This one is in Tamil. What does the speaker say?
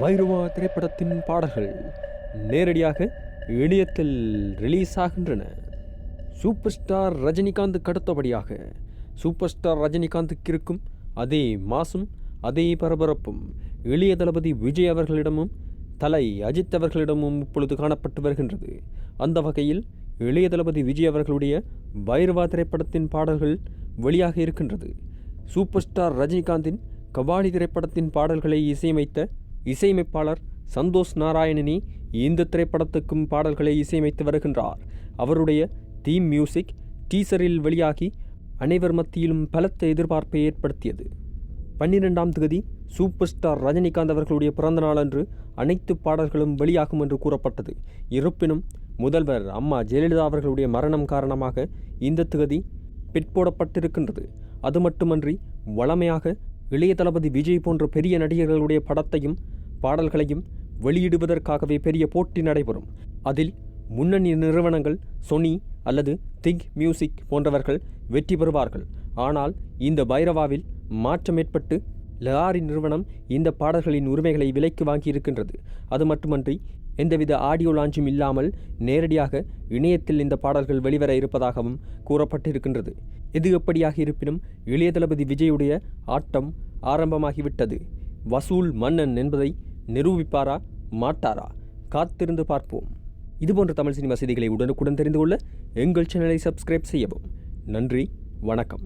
பைரவா திரைப்படத்தின் பாடல்கள் நேரடியாக இணையத்தில் ரிலீஸ் ஆகின்றன சூப்பர் ஸ்டார் ரஜினிகாந்துக்கு அடுத்தபடியாக சூப்பர் ஸ்டார் ரஜினிகாந்துக்கு இருக்கும் அதே மாசும் அதே பரபரப்பும் இளைய தளபதி விஜய் அவர்களிடமும் தலை அஜித் அவர்களிடமும் இப்பொழுது காணப்பட்டு வருகின்றது. அந்த வகையில் இளைய தளபதி விஜய் அவர்களுடைய பைரவா திரைப்படத்தின் பாடல்கள் வெளியாக இருக்கின்றது. சூப்பர் ஸ்டார் ரஜினிகாந்தின் கபாலி திரைப்படத்தின் பாடல்களை இசையமைத்த இசையமைப்பாளர் சந்தோஷ் நாராயணனி இந்த திரைப்படத்துக்கும் பாடல்களை இசையமைத்து வருகின்றார். அவருடைய தீம் மியூசிக் டீசரில் வெளியாகி அனைவர் மத்தியிலும் பலத்த எதிர்பார்ப்பை ஏற்படுத்தியது. பன்னிரெண்டாம் தேதி சூப்பர் ஸ்டார் ரஜினிகாந்த் அவர்களுடைய பிறந்த நாளன்று அனைத்து பாடல்களும் வெளியாகும் என்று கூறப்பட்டது. இருப்பினும் முதல்வர் அம்மா ஜெயலலிதா அவர்களுடைய மரணம் காரணமாக இந்த தேதி பிற்போடப்பட்டிருக்கின்றது. அது மட்டுமன்றி வளமையாக இளைய தளபதி விஜய் போன்ற பெரிய நடிகர்களுடைய படத்தையும் பாடல்களையும் வெளியிடுவதற்காகவே பெரிய போட்டி நடைபெறும். அதில் முன்னணி நிறுவனங்கள் சொனி அல்லது திங்க் மியூசிக் போன்றவர்கள் வெற்றி பெறுவார்கள். ஆனால் இந்த பைரவாவில் மாற்றம் ஏற்பட்டு லாரி நிறுவனம் இந்த பாடல்களின் உரிமைகளை விலைக்கு வாங்கியிருக்கின்றது. அது மட்டுமன்றி எந்தவித ஆடியோ லான்ச்சும் இல்லாமல் நேரடியாக இணையத்தில் இந்த பாடல்கள் வெளிவர இருப்பதாகவும் கூறப்பட்டிருக்கின்றது. எது எப்படியாக இருப்பினும் இளைய தளபதி விஜயுடைய ஆட்டம் ஆரம்பமாகிவிட்டது. வசூல் மன்னன் என்பதை நிரூபிப்பாரா மாட்டாரா? காத்திருந்து பார்ப்போம். இதுபோன்ற தமிழ் சினிமா செய்திகளை உடனுக்குடன் தெரிந்து கொள்ள எங்கள் சேனலை சப்ஸ்கிரைப் செய்யவும். நன்றி வணக்கம்.